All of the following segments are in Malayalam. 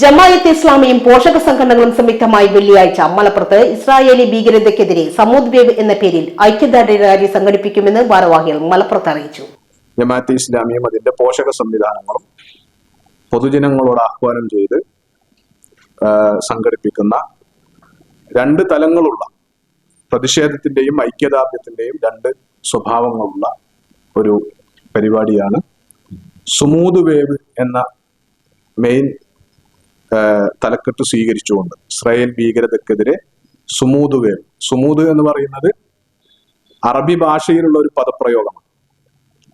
ജമായത്ത് ഇസ്ലാമിയും പോഷക സംഘടനകളും സംയുക്തമായി വെള്ളിയാഴ്ച മലപ്പുറത്ത് ഇസ്രായേലി ഭീകരതയ്ക്കെതിരെ സമൂദ് വേവ് എന്ന പേരിൽ ഐക്യദാർഢ്യ റാലി സംഘടിപ്പിക്കുമെന്ന് ഭാരവാഹികൾ മലപ്പുറത്ത് അറിയിച്ചു. ജമാഅത്ത് ഇസ്ലാമിയും അതിന്റെ പോഷക സംവിധാനങ്ങളും പൊതുജനങ്ങളോട് ആഹ്വാനം ചെയ്ത് സംഘടിപ്പിക്കുന്ന രണ്ട് തലങ്ങളുള്ള പ്രതിഷേധത്തിന്റെയും ഐക്യദാർഢ്യത്തിന്റെയും രണ്ട് സ്വഭാവങ്ങളുള്ള ഒരു പരിപാടിയാണ്. സുമൂത് വേവ് എന്ന മെയിൻ തലക്കെട്ട് സ്വീകരിച്ചുകൊണ്ട് ഇസ്രായേൽ ഭീകരതക്കെതിരെ സുമൂത് വേവ് സുമൂത് എന്ന് പറയുന്നത് അറബി ഭാഷയിലുള്ള ഒരു പദപ്രയോഗമാണ്.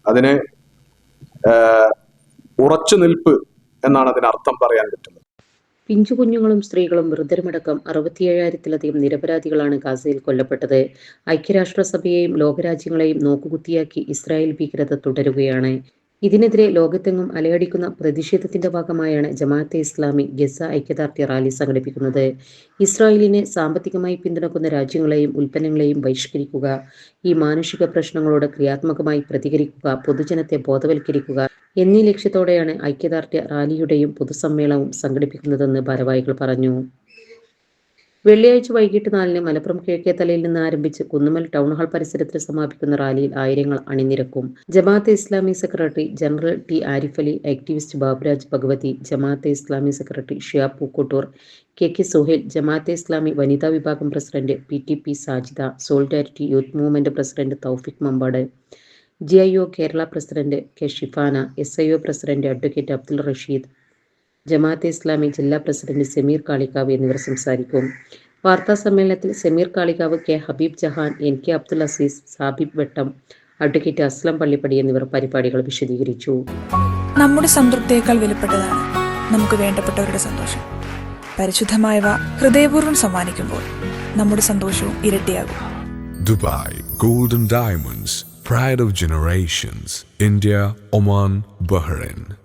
അതിന് ഉറച്ചു നിൽപ്പ് എന്നാണ് അതിന് അർത്ഥം പറയാൻ പറ്റുന്നത്. പിഞ്ചു കുഞ്ഞുങ്ങളും സ്ത്രീകളും വൃദ്ധരുമടക്കം അറുപത്തിയേഴായിരത്തിലധികം നിരപരാധികളാണ് ഗാസയിൽ കൊല്ലപ്പെട്ടത്. ഐക്യരാഷ്ട്രസഭയെയും ലോകരാജ്യങ്ങളെയും നോക്കുകുത്തിയാക്കി ഇസ്രായേൽ ഭീകരത തുടരുകയാണ്. ഇതിനെതിരെ ലോകത്തെങ്ങും അലയടിക്കുന്ന പ്രതിഷേധത്തിന്റെ ഭാഗമായാണ് ജമാഅത്തെ ഇസ്ലാമി ഗസ ഐക്യദാർഢ്യ റാലി സംഘടിപ്പിക്കുന്നത്. ഇസ്രായേലിനെ സാമ്പത്തികമായി പിന്തുണക്കുന്ന രാജ്യങ്ങളെയും ഉൽപ്പന്നങ്ങളെയും ബഹിഷ്കരിക്കുക ഈ മാനുഷിക പ്രശ്നങ്ങളോട് ക്രിയാത്മകമായി പ്രതികരിക്കുക പൊതുജനത്തെ ബോധവൽക്കരിക്കുക എന്നീ ലക്ഷ്യത്തോടെയാണ് ഐക്യദാർഢ്യ റാലിയുടെയും പൊതുസമ്മേളനവും സംഘടിപ്പിക്കുന്നതെന്ന് ഭാരവാഹികൾ പറഞ്ഞു. വെള്ളിയാഴ്ച വൈകിട്ട് നാലിന് മലപ്പുറം കിഴക്കേത്തലയിൽ നിന്ന് ആരംഭിച്ച് കുന്നുമൽ ടൗൺ ഹാൾ പരിസരത്തിൽ സമാപിക്കുന്ന റാലിയിൽ ആയിരങ്ങൾ അണിനിരക്കും. Jamaate Islami secretary general T Arif Ali activist Baburaj Bhagavathi Jamaate Islami secretary Shiya Pookkottur K K Suhail Jamaate Islami വനിതാ വിഭാഗം president P T P Sajida solidarity youth movement president Thoufiq Mampad G I O Kerala president K Shifana S I O president advocate Abdul Rasheed Jamaate Islami ജില്ലാ പ്രസിഡന്റ് സമീർ കാളിക്കാവ് എന്നിവർ സംസാരിക്കും. വാർത്താ സമ്മേളനത്തിൽ Sameer Kalikavu K Habeeb Jahan N K Abdul Azeez Sabib Vettam advocate Aslam Pallippadi എന്നിവർ പരിപാടികൾ വിശദീകരിച്ചു. നമ്മുടെ സംതൃപ്തിയേക്കാൾ വിലപ്പെട്ടതാണ് നമുക്ക് വേണ്ടപ്പെട്ടവരുടെ സന്തോഷം. പരിശുദ്ധമായവ ഹൃദയപൂർവം സമ്മാനിക്കുമ്പോൾ നമ്മുടെ സന്തോഷവും ഇരട്ടിയാകും. Dubai golden diamonds pride of generations India Oman Bahrain.